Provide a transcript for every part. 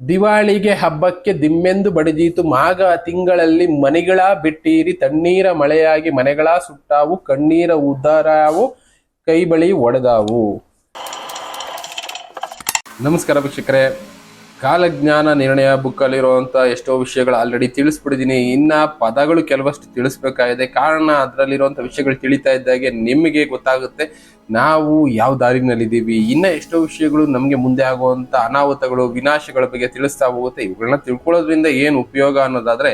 ದಿವಾಳಿಗೆ ಹಬ್ಬಕ್ಕೆ ದಿಮ್ಮೆಂದು ಬಡಿದೀತು. ಮಾಗ ತಿಂಗಳಲ್ಲಿ ಮನೆಗಳ ಬಿಟ್ಟೀರಿ ತಣ್ಣೀರ ಮಳೆಯಾಗಿ ಮನೆಗಳ ಸುಟ್ಟಾವು, ಕಣ್ಣೀರ ಉದರಾವು ಕೈ ಬಳಿ ಒಡೆದಾವು. ನಮಸ್ಕಾರ ವೀಕ್ಷಕರೇ. ಕಾಲಜ್ಞಾನ ನಿರ್ಣಯ ಬುಕ್ಕಲ್ಲಿರುವಂಥ ಎಷ್ಟೋ ವಿಷಯಗಳು ಆಲ್ರೆಡಿ ತಿಳಿಸ್ಬಿಟ್ಟಿದೀನಿ. ಇನ್ನ ಪದಗಳು ಕೆಲವಷ್ಟು ತಿಳಿಸ್ಬೇಕಾಗಿದೆ. ಕಾರಣ ಅದರಲ್ಲಿರುವಂಥ ವಿಷಯಗಳು ತಿಳಿತಾ ಇದ್ದಾಗೆ ನಿಮಗೆ ಗೊತ್ತಾಗುತ್ತೆ. ನಾವು ಯಾವ ದಾರಿನಲ್ಲಿದ್ದೀವಿ? ಇನ್ನ ಎಷ್ಟೋ ವಿಷಯಗಳು ನಮಗೆ ಮುಂದೆ ಆಗುವಂಥ ಅನಾಹುತಗಳು, ವಿನಾಶಗಳ ಬಗ್ಗೆ ತಿಳಿಸ್ತಾ ಹೋಗುತ್ತೆ. ಇವುಗಳನ್ನ ತಿಳ್ಕೊಳ್ಳೋದ್ರಿಂದ ಏನು ಉಪಯೋಗ ಅನ್ನೋದಾದ್ರೆ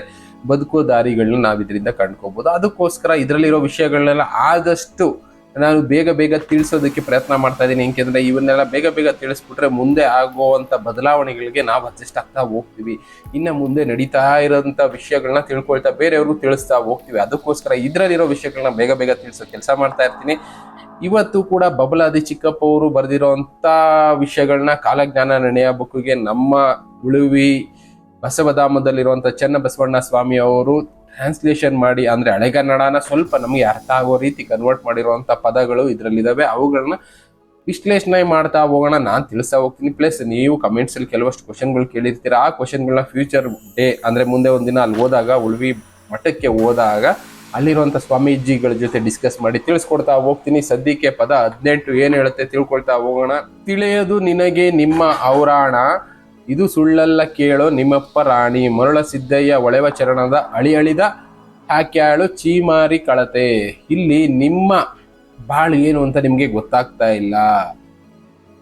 ಬದುಕೋ ದಾರಿಗಳನ್ನ ನಾವು ಇದರಿಂದ ಕಂಡ್ಕೋಬಹುದು ಅದಕ್ಕೋಸ್ಕರ ಇದರಲ್ಲಿರೋ ವಿಷಯಗಳನ್ನೆಲ್ಲ ಆದಷ್ಟು ನಾನು ಬೇಗ ಬೇಗ ತಿಳಿಸೋದಕ್ಕೆ ಪ್ರಯತ್ನ ಮಾಡ್ತಾ ಇದ್ದೀನಿ. ಏಕೆಂದ್ರೆ ಇವನ್ನೆಲ್ಲ ಬೇಗ ಬೇಗ ತಿಳಿಸ್ಬಿಟ್ರೆ ಮುಂದೆ ಆಗುವಂತ ಬದಲಾವಣೆಗಳಿಗೆ ನಾವು ಅಡ್ಜಸ್ಟ್ ಆಗ್ತಾ ಹೋಗ್ತೀವಿ. ಇನ್ನ ಮುಂದೆ ನಡೀತಾ ಇರೋಂಥ ವಿಷಯಗಳನ್ನ ತಿಳ್ಕೊಳ್ತಾ ಬೇರೆಯವ್ರಿಗೂ ತಿಳಿಸ್ತಾ ಹೋಗ್ತೀವಿ. ಅದಕ್ಕೋಸ್ಕರ ಇದರಲ್ಲಿರೋ ವಿಷಯಗಳನ್ನ ಬೇಗ ಬೇಗ ತಿಳಿಸೋ ಕೆಲಸ ಮಾಡ್ತಾ ಇರ್ತೀನಿ. ಇವತ್ತು ಕೂಡ ಬಬಲಾದಿ ಚಿಕ್ಕಪ್ಪ ಅವರು ಬರೆದಿರೋಂಥ ವಿಷಯಗಳನ್ನ ಕಾಲಜ್ಞಾನ ನಿರ್ಣಯ ಬುಕ್ಗೆ ನಮ್ಮ ಉಳುವಿ ಬಸವಧಾಮದಲ್ಲಿರುವಂಥ ಚೆನ್ನಬಸವಣ್ಣ ಸ್ವಾಮಿ ಅವರು ಟ್ರಾನ್ಸ್ಲೇಷನ್ ಮಾಡಿ, ಅಂದ್ರೆ ಹಳೆಗನ್ನಡನ ಸ್ವಲ್ಪ ನಮಗೆ ಅರ್ಥ ಆಗೋ ರೀತಿ ಕನ್ವರ್ಟ್ ಮಾಡಿರುವಂತ ಪದಗಳು ಇದರಲ್ಲಿದ್ದಾವೆ ಅವುಗಳನ್ನ ವಿಶ್ಲೇಷಣೆ ಮಾಡ್ತಾ ಹೋಗೋಣ, ನಾನು ತಿಳಿಸ್ತಾ ಹೋಗ್ತೀನಿ. ಪ್ಲಸ್ ನೀವು ಕಮೆಂಟ್ಸಲ್ಲಿ ಕೆಲವಷ್ಟು ಕ್ವಶನ್ಗಳು ಕೇಳಿರ್ತೀರಾ. ಆ ಕ್ವಶನ್ಗಳನ್ನ ಫ್ಯೂಚರ್ ಡೇ ಅಂದ್ರೆ ಮುಂದೆ ಒಂದಿನ ಅಲ್ಲಿ ಹೋದಾಗ, ಉಳ್ವಿ ಮಠಕ್ಕೆ ಹೋದಾಗ ಅಲ್ಲಿರುವಂಥ ಸ್ವಾಮೀಜಿಗಳ ಜೊತೆ ಡಿಸ್ಕಸ್ ಮಾಡಿ ತಿಳಿಸ್ಕೊಡ್ತಾ ಹೋಗ್ತೀನಿ. ಸದ್ಯಕ್ಕೆ ಪದ ಹದಿನೆಂಟು ಏನು ಹೇಳುತ್ತೆ ತಿಳ್ಕೊಳ್ತಾ ಹೋಗೋಣ. ತಿಳಿಯೋದು ನಿನಗೆ ನಿಮ್ಮ ಔರಾಣ. ಇದು ಸುಳ್ಳಲ್ಲ ಕೇಳೋ ನಿಮ್ಮಪ್ಪ ರಾಣಿ. ಮರುಳ ಸಿದ್ದಯ್ಯ ಒಳೆವ ಚರಣದ ಅಳಿ ಅಳಿದ ಹಾಕ್ಯಾಳು ಚೀಮಾರಿ ಕಳತೆ. ಇಲ್ಲಿ ನಿಮ್ಮ ಬಾಳು ಏನು ಅಂತ ನಿಮಗೆ ಗೊತ್ತಾಗ್ತಾ ಇಲ್ಲ.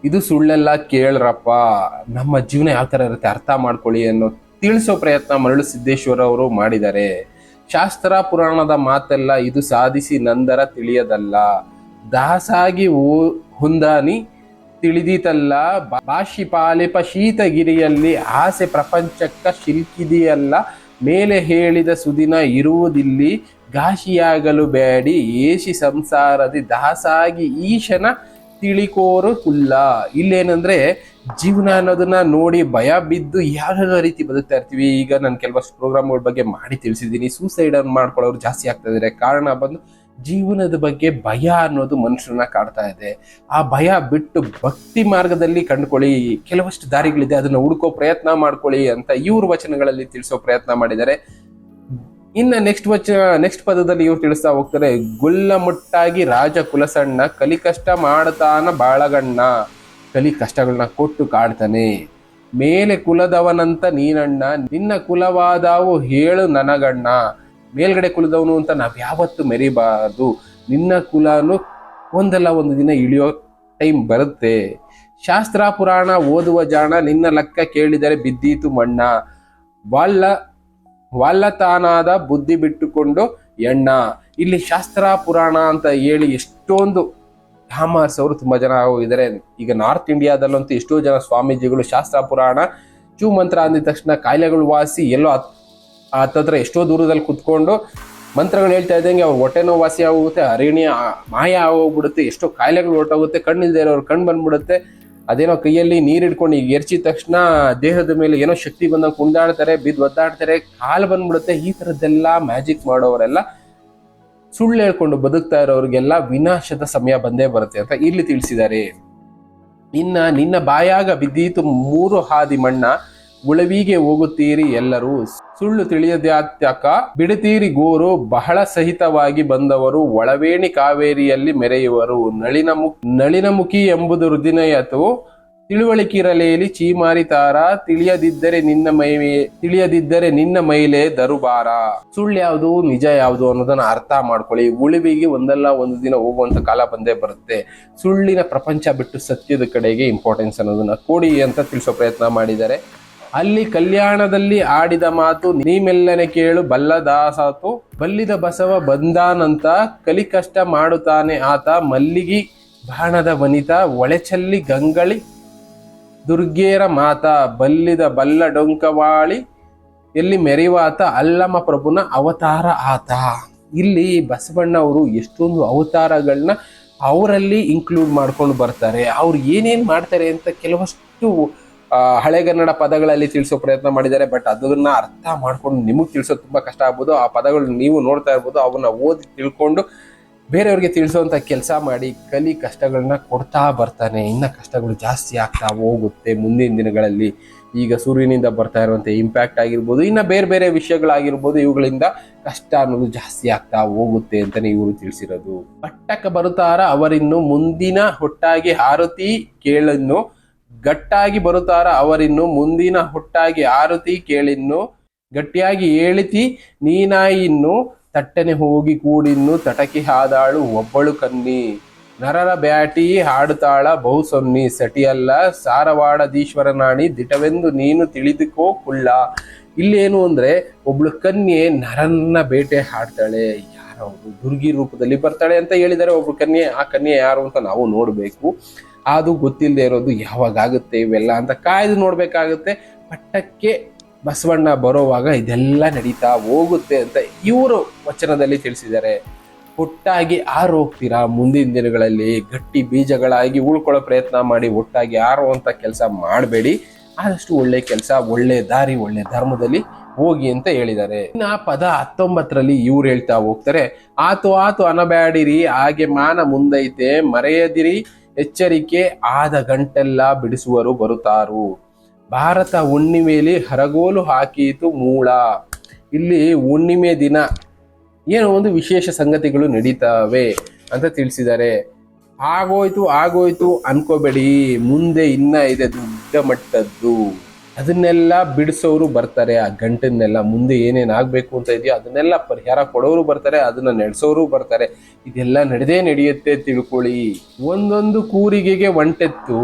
ಇದು ಸುಳ್ಳೆಲ್ಲ ಕೇಳ್ರಪ್ಪ. ನಮ್ಮ ಜೀವನ ಯಾವ ಥರ ಇರುತ್ತೆ ಅರ್ಥ ಮಾಡ್ಕೊಳ್ಳಿ ಅನ್ನೋ ತಿಳಿಸೋ ಪ್ರಯತ್ನ ಮರಳು ಸಿದ್ದೇಶ್ವರ ಅವರು ಮಾಡಿದ್ದಾರೆ. ಶಾಸ್ತ್ರ ಪುರಾಣದ ಮಾತೆಲ್ಲ ಇದು ಸಾಧಿಸಿ ನಂದರ ತಿಳಿಯದಲ್ಲ. ದಾಸಾಗಿ ಓ- ಹೊಂದಾನಿ ತಿಳಿದೀತಲ್ಲ ಪಾಲಿಪ ಶೀತಗಿರಿಯಲ್ಲಿ ಆಸೆ ಪ್ರಪಂಚಕ್ಕ ಶಿಲ್ಕಿದೆಯಲ್ಲ ಮೇಲೆ ಹೇಳಿದ ಸುದಿನ ಇರುವುದಿಲ್ಲಿ ಘಾಶಿಯಾಗಲು ಬೇಡಿ ಏಷಿ ಸಂಸಾರದಿ ದಾಸಾಗಿ ಈಶನ ತಿಳಿಕೋರು ಕುಲ್ಲ. ಇಲ್ಲೇನಂದ್ರೆ ಜೀವನ ಅನ್ನೋದನ್ನ ನೋಡಿ ಭಯ ಬಿದ್ದು ಯಾವ ರೀತಿ ಬದುಕ್ತಾ ಇರ್ತೀವಿ, ಈಗ ನಾನು ಕೆಲವಷ್ಟು ಪ್ರೋಗ್ರಾಮ್ಗಳ ಬಗ್ಗೆ ಮಾಡಿ ತಿಳಿಸಿದ್ದೀನಿ. ಸೂಸೈಡ್ ಮಾಡ್ಕೊಳ್ಳೋರು ಜಾಸ್ತಿ ಆಗ್ತಾ ಇದ್ದಾರೆ ಕಾರಣ ಬಂದು ಜೀವನದ ಬಗ್ಗೆ ಭಯ ಅನ್ನೋದು ಮನುಷ್ಯರನ್ನ ಕಾಡ್ತಾ ಇದೆ. ಆ ಭಯ ಬಿಟ್ಟು ಭಕ್ತಿ ಮಾರ್ಗದಲ್ಲಿ ಕಂಡುಕೊಳ್ಳಿ. ಕೆಲವಷ್ಟು ದಾರಿಗಳಿದೆ, ಅದನ್ನು ಹುಡುಕೋ ಪ್ರಯತ್ನ ಮಾಡ್ಕೊಳ್ಳಿ ಅಂತ ಇವ್ರ ವಚನಗಳಲ್ಲಿ ತಿಳಿಸೋ ಪ್ರಯತ್ನ ಮಾಡಿದ್ದಾರೆ. ಇನ್ನ ನೆಕ್ಸ್ಟ್ ವಚ ನೆಕ್ಸ್ಟ್ ಪದದಲ್ಲಿ ಇವ್ರು ತಿಳಿಸ್ತಾ ಹೋಗ್ತಾರೆ ಗುಲ್ಲ ಮುಟ್ಟಾಗಿ ರಾಜ ಕುಲಸಣ್ಣ ಕಲಿ ಕಷ್ಟ ಮಾಡ್ತಾನ ಬಾಳಗಣ್ಣ. ಕಲಿ ಕಷ್ಟಗಳನ್ನ ಕೊಟ್ಟು ಕಾಡ್ತಾನೆ. ಮೇಲೆ ಕುಲದವನಂತ ನೀನಣ್ಣ, ನಿನ್ನ ಕುಲವಾದವು ಹೇಳು ನನಗಣ್ಣ. ಮೇಲ್ಗಡೆ ಕುಲದವನು ಅಂತ ನಾವು ಯಾವತ್ತು ಮೆರಿಬಾರ್ದು. ನಿನ್ನ ಕುಲನು ಒಂದಲ್ಲ ಒಂದು ದಿನ ಇಳಿಯೋ ಟೈಮ್ ಬರುತ್ತೆ. ಶಾಸ್ತ್ರ ಪುರಾಣ ಓದುವ ಜಾಣ ನಿನ್ನ ಲೆಕ್ಕ ಕೇಳಿದರೆ ಬಿದ್ದೀತು ಮಣ್ಣ. ವಾಲ್ಲ ತಾನಾದ ಬುದ್ಧಿ ಬಿಟ್ಟುಕೊಂಡು ಎಣ್ಣ. ಇಲ್ಲಿ ಶಾಸ್ತ್ರ ಪುರಾಣ ಅಂತ ಹೇಳಿ ಎಷ್ಟೊಂದು ಧಾಮರ್ಸ್ ಅವರು ತುಂಬ ಜನ ಹೋಗಿದ್ದಾರೆ ಈಗ ನಾರ್ತ್ ಇಂಡಿಯಾದಲ್ಲಂತೂ ಎಷ್ಟೋ ಜನ ಸ್ವಾಮೀಜಿಗಳು ಶಾಸ್ತ್ರ ಪುರಾಣ, ಚೂ ಮಂತ್ರ ಅಂದಿದ ತಕ್ಷಣ ಕಾಯಿಲೆಗಳು ವಾಸಿ ಎಲ್ಲೋ ಹತ್ತತ್ರ ಎಷ್ಟೋ ದೂರದಲ್ಲಿ ಕುತ್ಕೊಂಡು ಮಂತ್ರಗಳು ಹೇಳ್ತಾ ಇದ್ದಂಗೆ ಅವ್ರ ಹೊಟ್ಟೆ ನೋವು ವಾಸಿ ಆಗೋಗುತ್ತೆ, ಅರಣ್ಯ ಮಾಯ ಆಗೋಗ್ಬಿಡುತ್ತೆ, ಎಷ್ಟೋ ಕಾಯಿಲೆಗಳು ಹೊರಟೋಗುತ್ತೆ, ಕಣ್ಣಿಲ್ದೇ ಇರೋರು ಕಣ್ಣು ಬಂದ್ಬಿಡುತ್ತೆ. ಅದೇನೋ ಕೈಯಲ್ಲಿ ನೀರು ಹಿಡ್ಕೊಂಡು ಈಗ ಎರ್ಚಿದ ತಕ್ಷಣ ದೇಹದ ಮೇಲೆ ಏನೋ ಶಕ್ತಿ ಬಂದಾಗ ಕುಂದಾಡ್ತಾರೆ ಬಿದ್ದು ಒದ್ದಾಡ್ತಾರೆ, ಕಾಲು ಬಂದ್ಬಿಡುತ್ತೆ, ಈ ಥರದ್ದೆಲ್ಲ ಮ್ಯಾಜಿಕ್ ಮಾಡೋರೆಲ್ಲ ಸುಳ್ಳು ಹೇಳ್ಕೊಂಡು ಬದುಕ್ತಾ ಇರೋರಿಗೆಲ್ಲ ವಿನಾಶದ ಸಮಯ ಬಂದೇ ಬರುತ್ತೆ ಅಂತ ಇಲ್ಲಿ ತಿಳಿಸಿದ್ದಾರೆ. ಇನ್ನ ನಿನ್ನ ಬಾಯಾಗ ಬಿದ್ದೀತು ಮೂರು ಹಾದಿ ಮಣ್ಣ ಉಳವಿಗೆ ಹೋಗುತ್ತೀರಿ ಎಲ್ಲರೂ. ಸುಳ್ಳು ತಿಳಿಯದ್ಯಾತ್ಯಕ ಬಿಡುತ್ತೀರಿ ಗೋರು. ಬಹಳ ಸಹಿತವಾಗಿ ಬಂದವರು ಒಳವೇಣಿ ಕಾವೇರಿಯಲ್ಲಿ ಮೆರೆಯುವರು. ನಳಿನ ಮುಖ ನಳಿನಮುಖಿ ಎಂಬುದು ಹೃದಯತು. ತಿಳುವಳಿಕಿರಲೇಲಿ ಚೀಮಾರಿ ತಾರ ತಿಳಿಯದಿದ್ದರೆ ನಿನ್ನ ಮೈ ತಿಳಿಯದಿದ್ದರೆ ನಿನ್ನ ಮೈಲೆ ದರುಬಾರ. ಸುಳ್ಳು ಯಾವುದು, ನಿಜ ಯಾವುದು ಅನ್ನೋದನ್ನ ಅರ್ಥ ಮಾಡ್ಕೊಳ್ಳಿ. ಉಳಿವಿಗೆ ಒಂದಲ್ಲ ಒಂದು ದಿನ ಹೋಗುವಂತ ಕಾಲ ಬಂದೇ ಬರುತ್ತೆ. ಸುಳ್ಳಿನ ಪ್ರಪಂಚ ಬಿಟ್ಟು ಸತ್ಯದ ಕಡೆಗೆ ಇಂಪಾರ್ಟೆನ್ಸ್ ಅನ್ನೋದನ್ನ ಕೊಡಿ ಅಂತ ತಿಳಿಸೋ ಪ್ರಯತ್ನ ಮಾಡಿದ್ದಾರೆ. ಅಲ್ಲಿ ಕಲ್ಯಾಣದಲ್ಲಿ ಆಡಿದ ಮಾತು ನೀಮೆಲ್ಲನೆ ಕೇಳು, ಬಲ್ಲದಾಸಾತು. ಬಲ್ಲಿದ ಬಸವ ಬಂದಾನಂತ ಕಲಿ ಕಷ್ಟ ಮಾಡುತ್ತಾನೆ ಆತ. ಮಲ್ಲಿಗಿ ಬಾಣದ ವನಿತ, ಒಳೆಚಲ್ಲಿ ಗಂಗಳಿ, ದುರ್ಗೇರ ಮಾತ. ಬಲ್ಲಿದ ಬಲ್ಲ ಡೊಂಕವಾಳಿ, ಎಲ್ಲಿ ಮೆರೆಯುವಾತ ಅಲ್ಲಮ ಪ್ರಭುನ ಅವತಾರ ಆತ. ಇಲ್ಲಿ ಬಸವಣ್ಣ ಅವರು ಎಷ್ಟೊಂದು ಅವತಾರಗಳನ್ನ ಅವರಲ್ಲಿ ಇನ್ಕ್ಲೂಡ್ ಮಾಡ್ಕೊಂಡು ಬರ್ತಾರೆ. ಅವ್ರು ಏನೇನು ಮಾಡ್ತಾರೆ ಅಂತ ಕೆಲವಷ್ಟು ಹಳೆಗನ್ನಡ ಪದಗಳಲ್ಲಿ ತಿಳಿಸೋ ಪ್ರಯತ್ನ ಮಾಡಿದ್ದಾರೆ ಬಟ್ ಅದನ್ನ ಅರ್ಥ ಮಾಡ್ಕೊಂಡು ನಿಮಗೆ ತಿಳಿಸೋದು ತುಂಬಾ ಕಷ್ಟ ಆಗ್ಬೋದು. ಆ ಪದಗಳು ನೀವು ನೋಡ್ತಾ ಇರ್ಬೋದು, ಅವನ್ನ ಓದಿ ತಿಳ್ಕೊಂಡು ಬೇರೆಯವ್ರಿಗೆ ತಿಳಿಸುವಂತ ಕೆಲಸ ಮಾಡಿ ಕಲಿ ಕಷ್ಟಗಳನ್ನ ಕೊಡ್ತಾ ಬರ್ತಾನೆ. ಇನ್ನ ಕಷ್ಟಗಳು ಜಾಸ್ತಿ ಆಗ್ತಾ ಹೋಗುತ್ತೆ ಮುಂದಿನ ದಿನಗಳಲ್ಲಿ. ಈಗ ಸೂರ್ಯನಿಂದ ಬರ್ತಾ ಇರುವಂತ ಇಂಪ್ಯಾಕ್ಟ್ ಆಗಿರ್ಬೋದು, ಇನ್ನ ಬೇರೆ ಬೇರೆ ವಿಷಯಗಳಾಗಿರ್ಬೋದು, ಇವುಗಳಿಂದ ಕಷ್ಟ ಅನ್ನೋದು ಜಾಸ್ತಿ ಆಗ್ತಾ ಹೋಗುತ್ತೆ ಅಂತಾನೆ ಇವರು ತಿಳಿಸಿರೋದು. ಪಟ್ಟಕ್ಕೆ ಬರುತ್ತಾರ ಅವರಿನ್ನು? ಮುಂದಿನ ಹೊಟ್ಟಾಗಿ ಆರತಿ ಕೇಳನ್ನು ಗಟ್ಟಾಗಿ ಬರುತ್ತಾರ ಅವರಿನ್ನು ಮುಂದಿನ ಹುಟ್ಟಾಗಿ ಆರುತಿ ಕೇಳಿನ್ನು, ಗಟ್ಟಿಯಾಗಿ ಏಳಿತಿ, ನೀನಾಯಿನ್ನು ತಟ್ಟನೆ ಹೋಗಿ ಕೂಡಿನ್ನು ತಟಕಿ ಹಾದಾಳು ಒಬ್ಬಳು ಕನ್ನಿ ನರರ ಬ್ಯಾಟಿ ಹಾಡುತ್ತಾಳ ಬಹು ಸೊನ್ನಿ ಸಟಿಯಲ್ಲ ಸಾರವಾಡದೀಶ್ವರನಾಣಿ ದಿಟವೆಂದು ನೀನು ತಿಳಿದುಕೋ ಕುಳ್ಳ ಇಲ್ಲೇನು ಅಂದ್ರೆ ಒಬ್ಳು ಕನ್ಯೆ ನರನ್ನ ಬೇಟೆ ಹಾಡ್ತಾಳೆ, ಯಾರು? ದುರ್ಗಿ ರೂಪದಲ್ಲಿ ಬರ್ತಾಳೆ ಅಂತ ಹೇಳಿದರೆ ಒಬ್ಳು ಕನ್ಯೆ, ಆ ಕನ್ಯೆ ಯಾರು ಅಂತ ನಾವು ನೋಡ್ಬೇಕು ಅದು ಗೊತ್ತಿಲ್ಲದೆ ಇರೋದು ಯಾವಾಗ ಆಗುತ್ತೆ ಇವೆಲ್ಲ ಅಂತ ಕಾಯ್ದು ನೋಡಬೇಕಾಗುತ್ತೆ. ಪಟ್ಟಕ್ಕೆ ಬಸವಣ್ಣ ಬರೋವಾಗ ಇದೆಲ್ಲ ನಡೀತಾ ಹೋಗುತ್ತೆ ಅಂತ ಇವರು ವಚನದಲ್ಲಿ ತಿಳಿಸಿದ್ದಾರೆ. ಒಟ್ಟಾಗಿ ಆರು ಹೋಗ್ತೀರಾ ಮುಂದಿನ ದಿನಗಳಲ್ಲಿ ಗಟ್ಟಿ ಬೀಜಗಳಾಗಿ ಉಳ್ಕೊಳ್ಳೋ ಪ್ರಯತ್ನ ಮಾಡಿ, ಒಟ್ಟಾಗಿ ಆರುವಂತ ಕೆಲಸ ಮಾಡಬೇಡಿ. ಆದಷ್ಟು ಒಳ್ಳೆ ಕೆಲಸ, ಒಳ್ಳೆ ದಾರಿ, ಒಳ್ಳೆ ಧರ್ಮದಲ್ಲಿ ಹೋಗಿ ಅಂತ ಹೇಳಿದ್ದಾರೆ. ಇನ್ನು ಪದ ಹತ್ತೊಂಬತ್ತರಲ್ಲಿ ಇವ್ರು ಹೇಳ್ತಾ ಹೋಗ್ತಾರೆ, ಆತು ಆತು ಅನಬ್ಯಾಡಿರಿ, ಹಾಗೆ ಮಾನ ಮುಂದೈತೆ, ಮರೆಯದಿರಿ. ಎಚ್ಚರಿಕೆ ಆದ ಗಂಟೆಲ್ಲ ಬಿಡಿಸುವರು ಬರುತ್ತಾರು. ಭಾರತ ಹುಣ್ಣಿಮೆಯಲ್ಲಿ ಹರಗೋಲು ಹಾಕಿತು ಮೂಳ. ಇಲ್ಲಿ ಹುಣ್ಣಿಮೆ ದಿನ ಏನೋ ಒಂದು ವಿಶೇಷ ಸಂಗತಿಗಳು ನಡೀತಾವೆ ಅಂತ ತಿಳಿಸಿದ್ದಾರೆ. ಆಗೋಯ್ತು ಆಗೋಯ್ತು ಅನ್ಕೋಬೇಡಿ. ಮುಂದೆ ಇನ್ನ ಇದೆ ದೊಡ್ಡ ಮಟ್ಟದ್ದು. ಅದನ್ನೆಲ್ಲ ಬಿಡಿಸೋರು ಬರ್ತಾರೆ. ಆ ಗಂಟನ್ನೆಲ್ಲ ಮುಂದೆ ಏನೇನು ಆಗಬೇಕು ಅಂತ ಇದೆಯೋ ಅದನ್ನೆಲ್ಲ ಪರಿಹಾರ ಕೊಡೋರು ಬರ್ತಾರೆ, ಅದನ್ನು ನಡೆಸೋರು ಬರ್ತಾರೆ. ಇದೆಲ್ಲ ನಡೆದೇ ನಡೆಯುತ್ತೆ ತಿಳ್ಕೊಳ್ಳಿ. ಒಂದೊಂದು ಕೂರಿಗೆಗೆ ಒಂಟೆತ್ತು.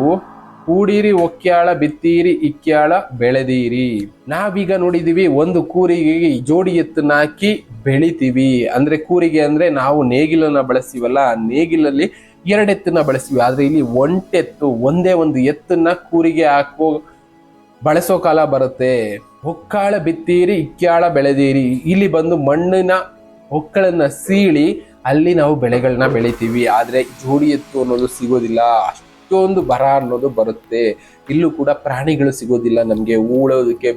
ಕೂಡಿರಿ ಒಕ್ಕ್ಯಾಳ ಬಿತ್ತೀರಿ ಇಕ್ಕ್ಯಾಳ ಬೆಳೆದೀರಿ. ನಾವೀಗ ನೋಡಿದೀವಿ ಒಂದು ಕೂರಿಗೆ ಜೋಡಿ ಎತ್ತನ್ನ ಹಾಕಿ ಬೆಳಿತೀವಿ. ಅಂದ್ರೆ ಕೂರಿಗೆ ಅಂದ್ರೆ ನಾವು ನೇಗಿಲನ್ನ ಬಳಸ್ತೀವಲ್ಲ, ಆ ನೇಗಿಲಲ್ಲಿ ಎರಡೆತ್ತನ್ನ ಬಳಸ್ತೀವಿ. ಆದ್ರೆ ಇಲ್ಲಿ ಒಂಟೆತ್ತು, ಒಂದೇ ಒಂದು ಎತ್ತನ್ನ ಕೂರಿಗೆ ಹಾಕೋ ಬಳಸೋ ಕಾಲ ಬರುತ್ತೆ. ಹೊಕ್ಕಾಳ ಬಿತ್ತೀರಿ ಇಕ್ಕಾಳ ಬೆಳೆದೀರಿ. ಇಲ್ಲಿ ಬಂದು ಮಣ್ಣಿನ ಹೊಕ್ಕಳನ್ನ ಸೀಳಿ ಅಲ್ಲಿ ನಾವು ಬೆಳೆಗಳನ್ನ ಬೆಳಿತೀವಿ. ಆದ್ರೆ ಜೋಡಿ ಎತ್ತು ಅನ್ನೋದು ಸಿಗೋದಿಲ್ಲ. ಅಷ್ಟೊಂದು ಬರ ಅನ್ನೋದು ಬರುತ್ತೆ. ಇಲ್ಲೂ ಕೂಡ ಪ್ರಾಣಿಗಳು ಸಿಗೋದಿಲ್ಲ ನಮಗೆ ಉಳೋದಕ್ಕೆ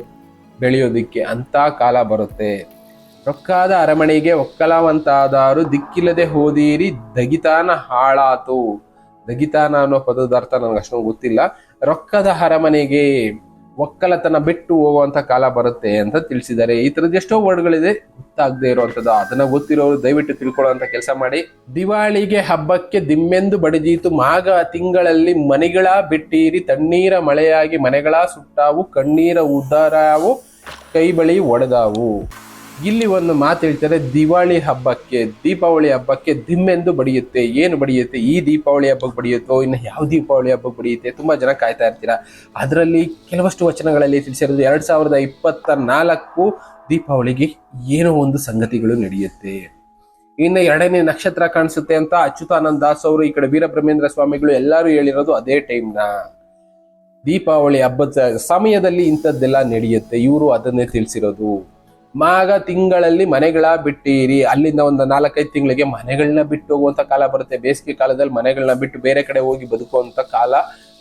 ಬೆಳೆಯೋದಕ್ಕೆ ಅಂತ ಕಾಲ ಬರುತ್ತೆ. ರೊಕ್ಕಾದ ಅರಮನೆಗೆ ಒಕ್ಕಲವಂತಾದಾರು, ದಿಕ್ಕಿಲ್ಲದೆ ಹೋದೀರಿ, ದಗಿತಾನ ಹಾಳಾತು. ದಗಿತಾನ ಅನ್ನೋ ಪದದ ಅರ್ಥ ನನಗೆ ಅಷ್ಟೊಂದು ಗೊತ್ತಿಲ್ಲ. ರೊಕ್ಕದ ಅರಮನೆಗೆ ಒಕ್ಕಲತನ ಬಿಟ್ಟು ಹೋಗುವಂತ ಕಾಲ ಬರುತ್ತೆ ಅಂತ ತಿಳಿಸಿದ್ದಾರೆ. ಈ ತರದ ಎಷ್ಟೋ ವರ್ಡ್ಗಳಿದೆ ಗೊತ್ತಾಗದೆ ಇರುವಂತದ್ದು. ಅದನ್ನ ಗೊತ್ತಿರೋರು ದಯವಿಟ್ಟು ತಿಳ್ಕೊಳ್ಳುವಂತ ಕೆಲಸ ಮಾಡಿ. ದಿವಾಳಿಗೆ ಹಬ್ಬಕ್ಕೆ ದಿಮ್ಮೆಂದು ಬಡಿದೀತು. ಮಾಗ ತಿಂಗಳಲ್ಲಿ ಮನೆಗಳ ಬಿಟ್ಟೀರಿ. ತಣ್ಣೀರ ಮಳೆಯಾಗಿ ಮನೆಗಳ ಸುಟ್ಟಾವು. ಕಣ್ಣೀರ ಉದ್ದಾರಾವು. ಕೈ ಬಳಿ ಒಡೆದಾವು. ಇಲ್ಲಿ ಒಂದು ಮಾತು ಹೇಳ್ತಾರೆ, ದಿವಾಳಿ ಹಬ್ಬಕ್ಕೆ, ದೀಪಾವಳಿ ಹಬ್ಬಕ್ಕೆ ದಿಮ್ಮೆಂದು ಬಡಿಯುತ್ತೆ. ಏನು ಬಡಿಯುತ್ತೆ? ಈ ದೀಪಾವಳಿ ಹಬ್ಬಕ್ಕೆ ಬಡಿಯುತ್ತೋ? ಇನ್ನು ಯಾವ ದೀಪಾವಳಿ ಹಬ್ಬಕ್ಕೆ ಬಡಿಯುತ್ತೆ? ತುಂಬ ಜನ ಕಾಯ್ತಾ ಇರ್ತೀರಾ. ಅದರಲ್ಲಿ ಕೆಲವಷ್ಟು ವಚನಗಳಲ್ಲಿ ತಿಳಿಸಿರೋದು, ಎರಡು ಸಾವಿರದ ಇಪ್ಪತ್ತ ನಾಲ್ಕು ದೀಪಾವಳಿಗೆ ಏನೋ ಒಂದು ಸಂಗತಿಗಳು ನಡೆಯುತ್ತೆ. ಇನ್ನು ಎರಡನೇ ನಕ್ಷತ್ರ ಕಾಣಿಸುತ್ತೆ ಅಂತ ಅಚ್ಯುತಾನಂದ ದಾಸ್ ಅವರು, ಈ ಕಡೆ ವೀರಬ್ರಹ್ಮೇಂದ್ರ ಸ್ವಾಮಿಗಳು ಎಲ್ಲರೂ ಹೇಳಿರೋದು ಅದೇ ಟೈಮ್ನ. ದೀಪಾವಳಿ ಹಬ್ಬದ ಸಮಯದಲ್ಲಿ ಇಂಥದ್ದೆಲ್ಲ ನಡೆಯುತ್ತೆ. ಇವರು ಅದನ್ನೇ ತಿಳಿಸಿರೋದು. ಮಾಗ ತಿಂಗಳಲ್ಲಿ ಮನೆಗಳ ಬಿಟ್ಟಿರಿ. ಅಲ್ಲಿಂದ ಒಂದು ನಾಲ್ಕೈದು ತಿಂಗಳಿಗೆ ಮನೆಗಳನ್ನ ಬಿಟ್ಟು ಹೋಗುವಂತ ಕಾಲ ಬರುತ್ತೆ. ಬೇಸಿಗೆ ಕಾಲದಲ್ಲಿ ಮನೆಗಳನ್ನ ಬಿಟ್ಟು ಬೇರೆ ಕಡೆ ಹೋಗಿ ಬದುಕುವಂತ ಕಾಲ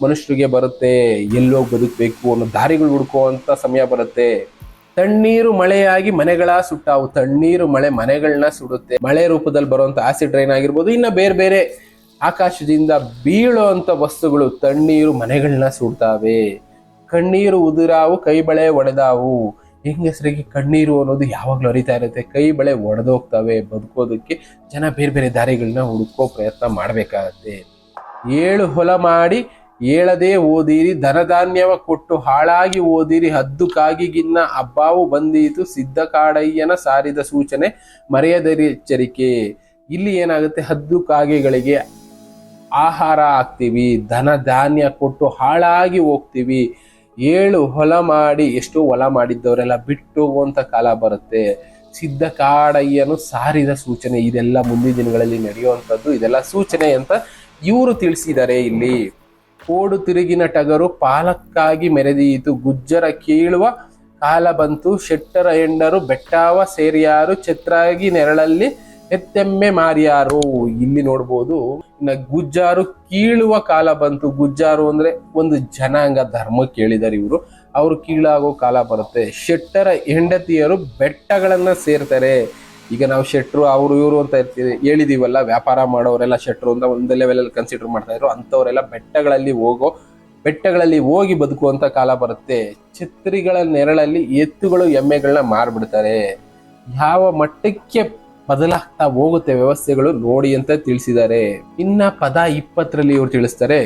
ಮನುಷ್ಯರಿಗೆ ಬರುತ್ತೆ. ಎಲ್ಲೋಗಿ ಬದುಕಬೇಕು ಅನ್ನೋ ದಾರಿಗಳು ಹುಡುಕುವಂತ ಸಮಯ ಬರುತ್ತೆ. ತಣ್ಣೀರು ಮಳೆಯಾಗಿ ಮನೆಗಳ ಸುಟ್ಟಾವು. ತಣ್ಣೀರು ಮಳೆ ಮನೆಗಳನ್ನ ಸುಡುತ್ತೆ. ಮಳೆ ರೂಪದಲ್ಲಿ ಬರುವಂತ ಆಸಿಡ್ ರೈನ್ ಆಗಿರ್ಬೋದು, ಇನ್ನ ಬೇರೆ ಬೇರೆ ಆಕಾಶದಿಂದ ಬೀಳುವಂತ ವಸ್ತುಗಳು ತಣ್ಣೀರು ಮನೆಗಳನ್ನ ಸುಡ್ತಾವೆ. ಕಣ್ಣೀರು ಉದುರಾವು ಕೈ ಬಳೆ ಒಡೆದಾವು. ಹೆಂಗಸರಿಗೆ ಕಣ್ಣೀರು ಅನ್ನೋದು ಯಾವಾಗಲೂ ಹರಿತಾ ಇರುತ್ತೆ. ಕೈ ಬಳೆ ಒಡೆದೋಗ್ತವೆ, ಬದುಕೋದಕ್ಕೆ ಜನ ಬೇರೆ ಬೇರೆ ದಾರಿಗಳನ್ನ ಹುಡುಕೋ ಪ್ರಯತ್ನ ಮಾಡ್ಬೇಕಾಗತ್ತೆ. ಏಳು ಹೊಲ ಮಾಡಿ ಹೇಳದೇ ಓದಿರಿ, ಧನಧಾನ್ಯವ ಕೊಟ್ಟು ಹಾಳಾಗಿ ಓದಿರಿ, ಹದ್ದು ಕಾಗಿಗಿನ್ನ ಹಬ್ಬಾವು ಬಂದೀತು, ಸಿದ್ಧ ಕಾಡಯ್ಯನ ಸಾರಿದ ಸೂಚನೆ ಮರೆಯದರಿ ಎಚ್ಚರಿಕೆ. ಇಲ್ಲಿ ಏನಾಗುತ್ತೆ? ಹದ್ದು ಕಾಗೆಗಳಿಗೆ ಆಹಾರ ಹಾಕ್ತೀವಿ ಧನ ಧಾನ್ಯ ಕೊಟ್ಟು ಹಾಳಾಗಿ ಹೋಗ್ತೀವಿ. ಏಳು ಹೊಲ ಮಾಡಿ ಎಷ್ಟೋ ಹೊಲ ಮಾಡಿದ್ದವರೆಲ್ಲ ಬಿಟ್ಟು ಹೋಗುವಂತ ಕಾಲ ಬರುತ್ತೆ. ಸಿದ್ಧ ಕಾಡಯ್ಯನು ಸಾರಿದ ಸೂಚನೆ. ಇದೆಲ್ಲ ಮುಂದಿನ ದಿನಗಳಲ್ಲಿ ನಡೆಯುವಂಥದ್ದು. ಇದೆಲ್ಲ ಸೂಚನೆ ಅಂತ ಇವರು ತಿಳಿಸಿದ್ದಾರೆ ಇಲ್ಲಿ. ಕೋಡು ತಿರುಗಿನ ಟಗರು ಪಾಲಕ್ಕಾಗಿ ಮೆರೆದೀತು. ಗುಜ್ಜರ ಕೀಳುವ ಕಾಲ ಬಂತು. ಶೆಟ್ಟರ ಹೆಂಡರು ಬೆಟ್ಟಾವ ಸೇರಿಯಾರು. ಛತ್ರಾಗಿ ನೆರಳಲ್ಲಿ ಎತ್ತೆಮ್ಮೆ ಮಾರಿಯಾರು ಇಲ್ಲಿ ನೋಡ್ಬೋದು. ಇನ್ನ ಗುಜ್ಜಾರು ಕೀಳುವ ಕಾಲ ಬಂತು. ಗುಜ್ಜಾರು ಅಂದ್ರೆ ಒಂದು ಜನಾಂಗ ಧರ್ಮ ಕೇಳಿದಾರೆ ಇವರು. ಅವರು ಕೀಳಾಗೋ ಕಾಲ ಬರುತ್ತೆ. ಶೆಟ್ಟರ ಹೆಂಡತಿಯರು ಬೆಟ್ಟಗಳನ್ನ ಸೇರ್ತಾರೆ. ಈಗ ನಾವು ಶೆಟ್ರು, ಅವರು ಇವರು ಅಂತ ಇರ್ತೀವಿ. ಹೇಳಿದೀವಲ್ಲ, ವ್ಯಾಪಾರ ಮಾಡೋರೆಲ್ಲ ಶೆಟ್ರು ಅಂತ ಒಂದು ಲೆವೆಲ್ ಅಲ್ಲಿ ಕನ್ಸಿಡರ್ ಮಾಡ್ತಾ ಇದ್ರು. ಅಂತವರೆಲ್ಲ ಬೆಟ್ಟಗಳಲ್ಲಿ ಹೋಗೋ, ಬೆಟ್ಟಗಳಲ್ಲಿ ಹೋಗಿ ಬದುಕುವಂತ ಕಾಲ ಬರುತ್ತೆ. ಛತ್ರಿಗಳ ನೆರಳಲ್ಲಿ ಎತ್ತುಗಳು ಎಮ್ಮೆಗಳನ್ನ ಮಾರ್ಬಿಡ್ತಾರೆ. ಯಾವ ಮಟ್ಟಕ್ಕೆ ಬದಲಾಗ್ತಾ ಹೋಗುತ್ತೆ ವ್ಯವಸ್ಥೆಗಳು ನೋಡಿ ಅಂತ ತಿಳಿಸಿದ್ದಾರೆ. ಇನ್ನ ಪದ ಇಪ್ಪತ್ತರಲ್ಲಿ ಇವರು ತಿಳಿಸ್ತಾರೆ,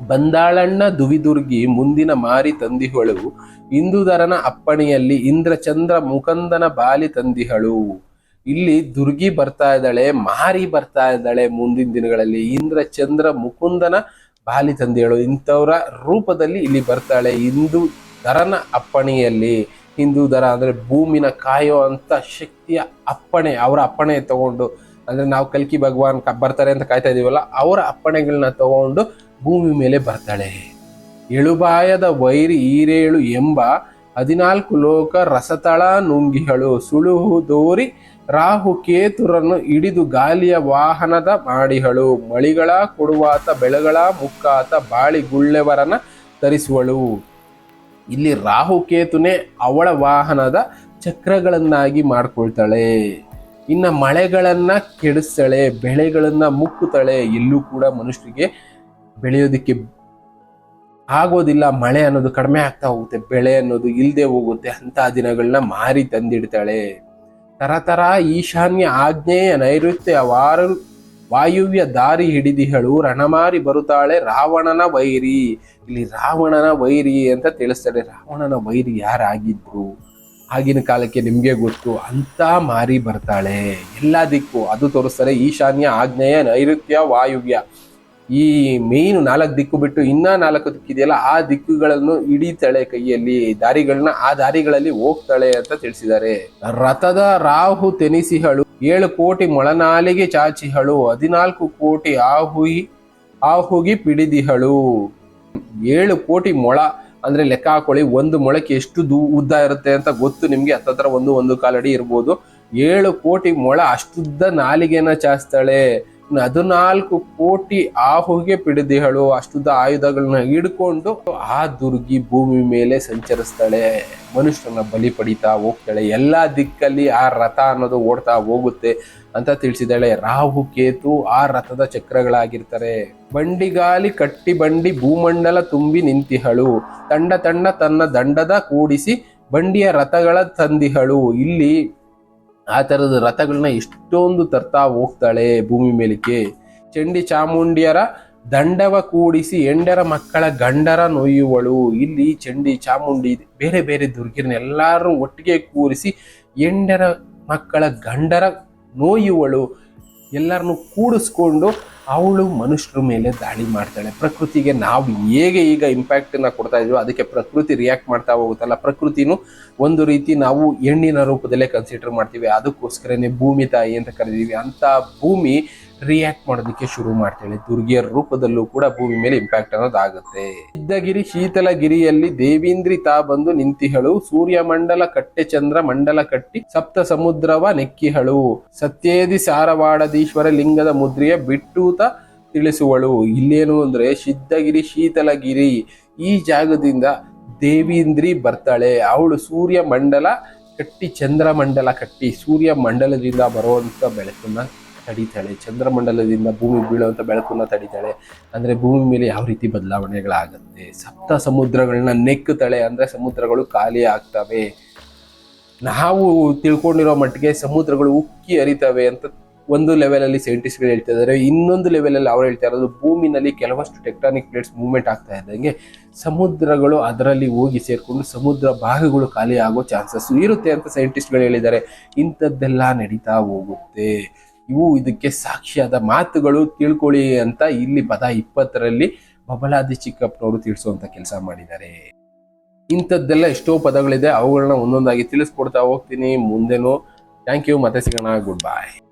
ಬಂದಾಳಣ್ಣ ದುವಿದುರ್ಗಿ ಮುಂದಿನ ಮಾರಿ ತಂದಿಹಳು ಇಂದುಧರನ ಅಪ್ಪಣೆಯಲ್ಲಿ ಇಂದ್ರಚಂದ್ರ ಮುಕಂದನ ಬಾಲಿ ತಂದಿಹಳು. ಇಲ್ಲಿ ದುರ್ಗಿ ಬರ್ತಾ ಇದ್ದಾಳೆ, ಮಾರಿ ಬರ್ತಾ ಇದ್ದಾಳೆ ಮುಂದಿನ ದಿನಗಳಲ್ಲಿ, ಇಂದ್ರಚಂದ್ರ ಮುಕುಂದನ ಬಾಲಿ ತಂದಿಹಳು. ಇಂಥವರ ರೂಪದಲ್ಲಿ ಇಲ್ಲಿ ಬರ್ತಾಳೆ ಇಂದು ಧರನ ಅಪ್ಪಣೆಯಲ್ಲಿ. ಹಿಂದೂ ದರ ಅಂದರೆ ಭೂಮಿನ ಕಾಯೋ ಅಂತ ಶಕ್ತಿಯ ಅಪ್ಪಣೆ, ಅವರ ಅಪ್ಪಣೆ ತಗೊಂಡು, ಅಂದರೆ ನಾವು ಕಲ್ಕಿ ಭಗವಾನ್ ಬರ್ತಾರೆ ಅಂತ ಕಾಯ್ತಾ ಇದೀವಲ್ಲ, ಅವರ ಅಪ್ಪಣೆಗಳನ್ನ ತಗೊಂಡು ಭೂಮಿ ಮೇಲೆ ಬರ್ತಾಳೆ. ಎಳುಬಾಯದ ವೈರಿ ಈರೇಳು ಎಂಬ ಹದಿನಾಲ್ಕು ಲೋಕ ರಸತಳ ನುಂಗಿಹಳು. ಸುಳುಹು ದೋರಿ ರಾಹು ಕೇತುರನ್ನು ಹಿಡಿದು ಗಾಲಿಯ ವಾಹನದ ಮಾಡಿಹಳು. ಮಳಿಗಳ ಕೊಡುವಾತ, ಬೆಳಗಳ ಮುಕ್ಕಾತ, ಬಾಳಿ ಗುಳ್ಳೆವರನ ತರಿಸುವಳು. ಇಲ್ಲಿ ರಾಹು ಕೇತುನೇ ಅವಳ ವಾಹನದ ಚಕ್ರಗಳನ್ನಾಗಿ ಮಾಡ್ಕೊಳ್ತಾಳೆ. ಇನ್ನ ಮಳೆಗಳನ್ನ ಕೆಡಿಸ್ತಾಳೆ, ಬೆಳೆಗಳನ್ನ ಮುಕ್ಕುತ್ತಾಳೆ. ಎಲ್ಲೂ ಕೂಡ ಮನುಷ್ಯರಿಗೆ ಬೆಳೆಯೋದಕ್ಕೆ ಆಗೋದಿಲ್ಲ, ಮಳೆ ಅನ್ನೋದು ಕಡಿಮೆ ಆಗ್ತಾ ಹೋಗುತ್ತೆ, ಬೆಳೆ ಅನ್ನೋದು ಇಲ್ಲದೆ ಹೋಗುತ್ತೆ ಅಂತ ದಿನಗಳನ್ನ ಮಾರಿ ತಂದಿಡ್ತಾಳೆ. ತರತರ ಈಶಾನ್ಯ ಆಗ್ನೇಯ ನೈಋತ್ಯ ವಾರ ವಾಯುವ್ಯ ದಾರಿ ಹಿಡಿದಿಹಳು, ರಣಮಾರಿ ಬರುತ್ತಾಳೆ ರಾವಣನ ವೈರಿ. ಇಲ್ಲಿ ರಾವಣನ ವೈರಿ ಅಂತ ತಿಳಿಸ್ತಾರೆ. ರಾವಣನ ವೈರಿ ಯಾರಾಗಿದ್ರು? ಆಗಿನ ಕಾಲಕ್ಕೆ ನಿಮಗೆ ಗೊತ್ತು, ಅಂತ ಮಾರಿ ಬರ್ತಾಳೆ. ಎಲ್ಲ ದಿಕ್ಕು ಅದು ತೋರಿಸ್ತಾರೆ. ಈಶಾನ್ಯ ಆಗ್ನೇಯ ನೈಋತ್ಯ ವಾಯುವ್ಯ. ಈ ಮೇನ್ ನಾಲ್ಕು ದಿಕ್ಕು ಬಿಟ್ಟು ಇನ್ನ ನಾಲ್ಕು ದಿಕ್ಕಿದೆಯಲ್ಲ ಆ ದಿಕ್ಕುಗಳನ್ನು ಹಿಡಿತಾಳೆ ಕೈಯಲ್ಲಿ, ದಾರಿಗಳನ್ನ ಆ ದಾರಿಗಳಲ್ಲಿ ಹೋಗ್ತಾಳೆ ಅಂತ ತಿಳಿಸಿದ್ದಾರೆ. ರಥದ ರಾಹು ತೆನಿಸಿಹಳು, ಏಳು ಕೋಟಿ ಮೊಳನಾಲಿಗೆ ಚಾಚಿಹಳು, ಹದಿನಾಲ್ಕು ಕೋಟಿ ಆಹುಯಿ, ಆಹುಗಿ ಪಿಡಿದಿಹಳು. ಏಳು ಕೋಟಿ ಮೊಳ ಅಂದ್ರೆ ಲೆಕ್ಕ ಹಾಕೊಳ್ಳಿ, ಒಂದು ಮೊಳಕ್ಕೆ ಎಷ್ಟು ದೂ, ಉದ್ದ ಇರುತ್ತೆ ಅಂತ ಗೊತ್ತು ನಿಮ್ಗೆ, ಹತ್ತತ್ರ ಒಂದು ಒಂದು ಕಾಲಡಿ ಇರ್ಬೋದು. ಏಳು ಕೋಟಿ ಮೊಳ ಅಷ್ಟುದ್ದ ನಾಲಿಗೆನ ಇನ್ನು ಹದಿನಾಲ್ಕು ಕೋಟಿ ಆಹುಗೆ ಪಿಡಿದಿಹಳು ಅಷ್ಟುದ ಆಯುಧಗಳನ್ನ ಹಿಡ್ಕೊಂಡು ಆ ದುರ್ಗಿ ಭೂಮಿ ಮೇಲೆ ಸಂಚರಿಸ್ತಾಳೆ. ಮನುಷ್ಯರನ್ನ ಬಲಿ ಪಡಿತಾ ಹೋಗ್ತಾಳೆ. ಎಲ್ಲಾ ದಿಕ್ಕಲ್ಲಿ ಆ ರಥ ಅನ್ನೋದು ಓಡ್ತಾ ಹೋಗುತ್ತೆ ಅಂತ ತಿಳಿಸಿದಾಳೆ ರಾಹು, ಕೇತು ಆ ರಥದ ಚಕ್ರಗಳಾಗಿರ್ತಾರೆ. ಬಂಡಿಗಾಲಿ ಕಟ್ಟಿ ಬಂಡಿ ಭೂಮಂಡಲ ತುಂಬಿ ನಿಂತಿಹಳು. ತಂಡ ತಂಡ ತನ್ನ ದಂಡದ ಕೂಡಿಸಿ ಬಂಡಿಯ ರಥಗಳ ತಂದಿಹಳು. ಇಲ್ಲಿ ಆ ಥರದ ರಥಗಳನ್ನ ಎಷ್ಟೊಂದು ತರ್ತಾ ಹೋಗ್ತಾಳೆ ಭೂಮಿ ಮೇಲಿಕೆ ಚಂಡಿ ಚಾಮುಂಡಿಯರ ದಂಡವ ಕೂಡಿಸಿ ಎಂಡರ ಮಕ್ಕಳ ಗಂಡರ ನೊಯ್ಯುವಳು ಇಲ್ಲಿ ಚಂಡಿ ಚಾಮುಂಡಿ ಬೇರೆ ಬೇರೆ ದುರ್ಗಿರನ್ನೆಲ್ಲರೂ ಒಟ್ಟಿಗೆ ಕೂರಿಸಿ ಎಂಡರ ಮಕ್ಕಳ ಗಂಡರ ನೋಯುವಳು. ಎಲ್ಲರನ್ನು ಕೂಡಿಸ್ಕೊಂಡು ಅವಳು ಮನುಷ್ಯರ ಮೇಲೆ ದಾಳಿ ಮಾಡ್ತಾಳೆ. ಪ್ರಕೃತಿಗೆ ನಾವು ಹೇಗೆ ಈಗ ಇಂಪ್ಯಾಕ್ಟ್ನ ಕೊಡ್ತಾ ಇದೀವೋ ಅದಕ್ಕೆ ಪ್ರಕೃತಿ ರಿಯಾಕ್ಟ್ ಮಾಡ್ತಾ ಹೋಗುತ್ತಲ್ಲ. ಪ್ರಕೃತಿನೂ ಒಂದು ರೀತಿ ನಾವು ಹೆಣ್ಣಿನ ರೂಪದಲ್ಲೇ ಕನ್ಸಿಡರ್ ಮಾಡ್ತೀವಿ. ಅದಕ್ಕೋಸ್ಕರನೇ ಭೂಮಿ ತಾಯಿ ಅಂತ ಕರಿದೀವಿ ಅಂತ ಭೂಮಿ ರಿಯಾಕ್ಟ್ ಮಾಡೋದಕ್ಕೆ ಶುರು ಮಾಡ್ತಾಳೆ ದುರ್ಗಿಯರ ರೂಪದಲ್ಲೂ ಕೂಡ ಭೂಮಿ ಮೇಲೆ ಇಂಪ್ಯಾಕ್ಟ್ ಅನ್ನೋದಾಗುತ್ತೆ. ಸಿದ್ಧಗಿರಿ, ಶೀತಲಗಿರಿಯಲ್ಲಿ ದೇವೀಂದ್ರಿ ತಾ ಬಂದು ನಿಂತಿಹಳು. ಸೂರ್ಯ ಮಂಡಲ ಕಟ್ಟೆ ಚಂದ್ರ ಮಂಡಲ ಕಟ್ಟಿ ಸಪ್ತ ಸಮುದ್ರವ ನೆಕ್ಕಿಹಳು. ಸತ್ಯೇದಿ ಸಾರವಾಡದೀಶ್ವರ ಲಿಂಗದ ಮುದ್ರೆಯ ಬಿಟ್ಟೂತ ತಿಳಿಸುವಳು. ಇಲ್ಲೇನು ಅಂದ್ರೆ ಸಿದ್ಧಗಿರಿ, ಶೀತಲಗಿರಿ ಈ ಜಾಗದಿಂದ ದೇವೀಂದ್ರಿ ಬರ್ತಾಳೆ. ಅವಳು ಸೂರ್ಯ ಮಂಡಲ ಕಟ್ಟಿ ಚಂದ್ರಮಂಡಲ ಕಟ್ಟಿ ಸೂರ್ಯ ಮಂಡಲದಿಂದ ಬರುವಂತ ಬೆಳಕನ್ನ ತಡಿತಾಳೆ. ಚಂದ್ರಮಂಡಲದಿಂದ ಭೂಮಿ ಬೀಳುವಂಥ ಬೆಳಕನ್ನು ತಡಿತಾಳೆ. ಅಂದರೆ ಭೂಮಿ ಮೇಲೆ ಯಾವ ರೀತಿ ಬದಲಾವಣೆಗಳಾಗುತ್ತೆ? ಸಪ್ತ ಸಮುದ್ರಗಳನ್ನ ನೆಕ್ಕುತ್ತಾಳೆ ಅಂದರೆ ಸಮುದ್ರಗಳು ಖಾಲಿ ಆಗ್ತವೆ. ನಾವು ತಿಳ್ಕೊಂಡಿರೋ ಮಟ್ಟಿಗೆ ಸಮುದ್ರಗಳು ಉಕ್ಕಿ ಹರಿತವೆ ಅಂತ ಒಂದು ಲೆವೆಲಲ್ಲಿ ಸೈಂಟಿಸ್ಟ್ಗಳು ಹೇಳ್ತಾ ಇದ್ದಾರೆ ಇನ್ನೊಂದು ಲೆವೆಲಲ್ಲಿ ಅವರು ಹೇಳ್ತಾ ಇರೋದು ಭೂಮಿನಲ್ಲಿ ಕೆಲವಷ್ಟು ಟೆಕ್ಟಾನಿಕ್ ಪ್ಲೇಟ್ಸ್ ಮೂವ್ಮೆಂಟ್ ಆಗ್ತಾ ಇದ್ದಂಗೆ ಸಮುದ್ರಗಳು ಅದರಲ್ಲಿ ಹೋಗಿ ಸೇರಿಕೊಂಡು ಸಮುದ್ರ ಭಾಗಗಳು ಖಾಲಿ ಆಗೋ ಚಾನ್ಸಸ್ ಇರುತ್ತೆ ಅಂತ ಸೈಂಟಿಸ್ಟ್ಗಳು ಹೇಳಿದ್ದಾರೆ. ಇಂಥದ್ದೆಲ್ಲ ನಡೀತಾ ಹೋಗುತ್ತೆ. ಇವು ಇದಕ್ಕೆ ಸಾಕ್ಷಿಯಾದ ಮಾತುಗಳು ತಿಳ್ಕೊಳ್ಳಿ ಅಂತ ಇಲ್ಲಿ ಪದ ಇಪ್ಪತ್ತರಲ್ಲಿ ಬಬಲಾದಿ ಚಿಕ್ಕಪ್ಪನವರು ತಿಳಿಸುವಂತ ಕೆಲಸ ಮಾಡಿದ್ದಾರೆ. ಇಂಥದ್ದೆಲ್ಲ ಎಷ್ಟೋ ಪದಗಳಿದೆ, ಅವುಗಳನ್ನ ಒಂದೊಂದಾಗಿ ತಿಳಿಸ್ಕೊಡ್ತಾ ಹೋಗ್ತೀನಿ. ಮುಂದೆನೂ ಥ್ಯಾಂಕ್ ಯು ಮತ್ತೆ ಸಿಗೋಣ. ಗುಡ್ ಬಾಯ್